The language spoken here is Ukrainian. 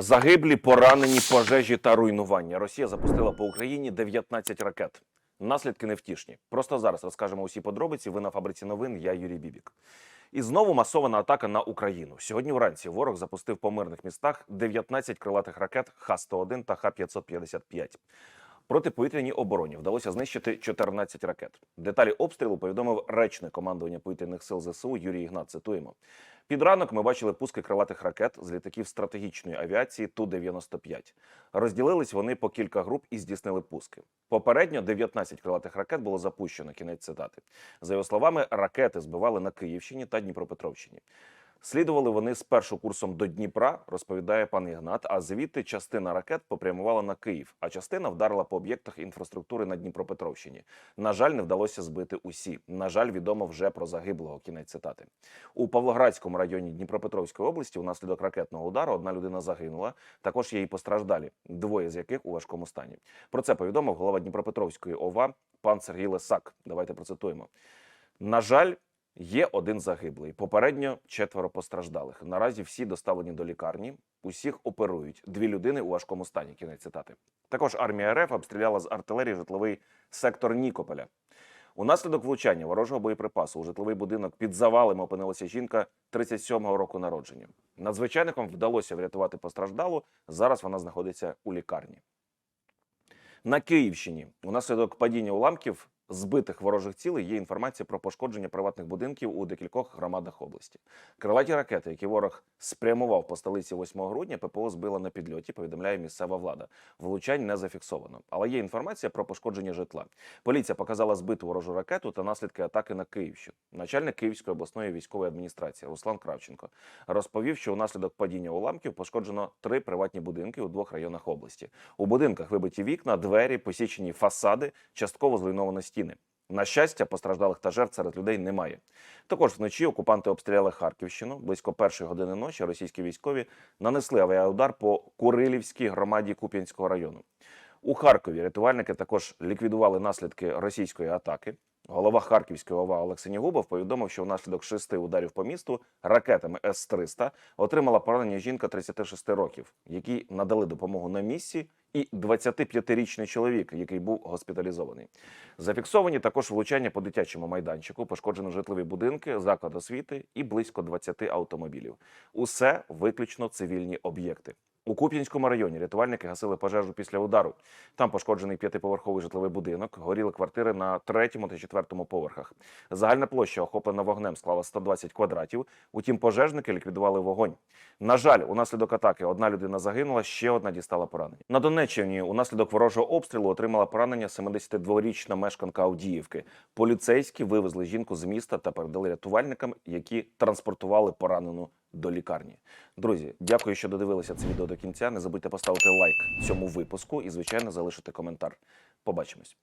Загиблі, поранені, пожежі та руйнування. Росія запустила по Україні 19 ракет. Наслідки невтішні. Просто зараз розкажемо усі подробиці. Ви на фабриці новин. Я Юрій Бібік. І знову масована атака на Україну. Сьогодні вранці ворог запустив по мирних містах 19 крилатих ракет Х-101 та Х-555. Протиповітряній обороні вдалося знищити 14 ракет. Деталі обстрілу повідомив речник командування повітряних сил ЗСУ Юрій Ігнат. Цитуємо. Під ранок ми бачили пуски крилатих ракет з літаків стратегічної авіації Ту-95. Розділились вони по кілька груп і здійснили пуски. Попередньо 19 крилатих ракет було запущено. Кінець цитати. За його словами, ракети збивали на Київщині та Дніпропетровщині. Слідували вони спершу курсом до Дніпра, розповідає пан Ігнат. А звідти частина ракет попрямувала на Київ, а частина вдарила по об'єктах інфраструктури на Дніпропетровщині. На жаль, не вдалося збити усі. На жаль, відомо вже про загиблого. Кінець цитати у Павлоградському районі Дніпропетровської області. Унаслідок ракетного удару одна людина загинула. Також є і постраждалі, двоє з яких у важкому стані. Про це повідомив голова Дніпропетровської ОВА пан Сергій Лисак. Давайте процитуємо. На жаль. Є один загиблий. Попередньо четверо постраждалих. Наразі всі доставлені до лікарні. Усіх оперують. Дві людини у важкому стані. Кінець цитати. Також армія РФ обстріляла з артилерії житловий сектор Нікополя. Унаслідок влучання ворожого боєприпасу у житловий будинок під завалами опинилася жінка 37-го року народження. Надзвичайникам вдалося врятувати постраждалу. Зараз вона знаходиться у лікарні. На Київщині унаслідок падіння уламків збитих ворожих цілей є інформація про пошкодження приватних будинків у декількох громадах області. Крилаті ракети, які ворог спрямував по столиці 8 грудня, ППО збила на підльоті. Повідомляє місцева влада. Влучань не зафіксовано, але є інформація про пошкодження житла. Поліція показала збиту ворожу ракету та наслідки атаки на Київщину. Начальник Київської обласної військової адміністрації Руслан Кравченко розповів, що унаслідок падіння уламків пошкоджено три приватні будинки у двох районах області. У будинках вибиті вікна, двері, посічені фасади, частково зруйновано стіни. На щастя, постраждалих та жертв серед людей немає. Також вночі окупанти обстріляли Харківщину. Близько першої години ночі російські військові нанесли авіаудар по Курилівській громаді Куп'янського району. У Харкові рятувальники також ліквідували наслідки російської атаки. Голова Харківської ОВА Олексій Нігубов повідомив, що внаслідок шести ударів по місту ракетами С-300 отримала поранення жінка 36 років, якій надали допомогу на місці, і 25-річний чоловік, який був госпіталізований. Зафіксовані також влучання по дитячому майданчику, пошкоджено житлові будинки, заклад освіти і близько 20 автомобілів. Усе виключно цивільні об'єкти. У Куп'янському районі рятувальники гасили пожежу після удару. Там пошкоджений п'ятиповерховий житловий будинок, горіли квартири на третьому та четвертому поверхах. Загальна площа, охоплена вогнем, склала 120 квадратів. Утім, пожежники ліквідували вогонь. На жаль, унаслідок атаки одна людина загинула, ще одна дістала поранення. На Донеччині унаслідок ворожого обстрілу отримала поранення 72-річна мешканка Авдіївки. Поліцейські вивезли жінку з міста та передали рятувальникам, які транспортували поранену до лікарні. Друзі, дякую, що додивилися це відео до кінця. Не забудьте поставити лайк цьому випуску і, звичайно, залишити коментар. Побачимось.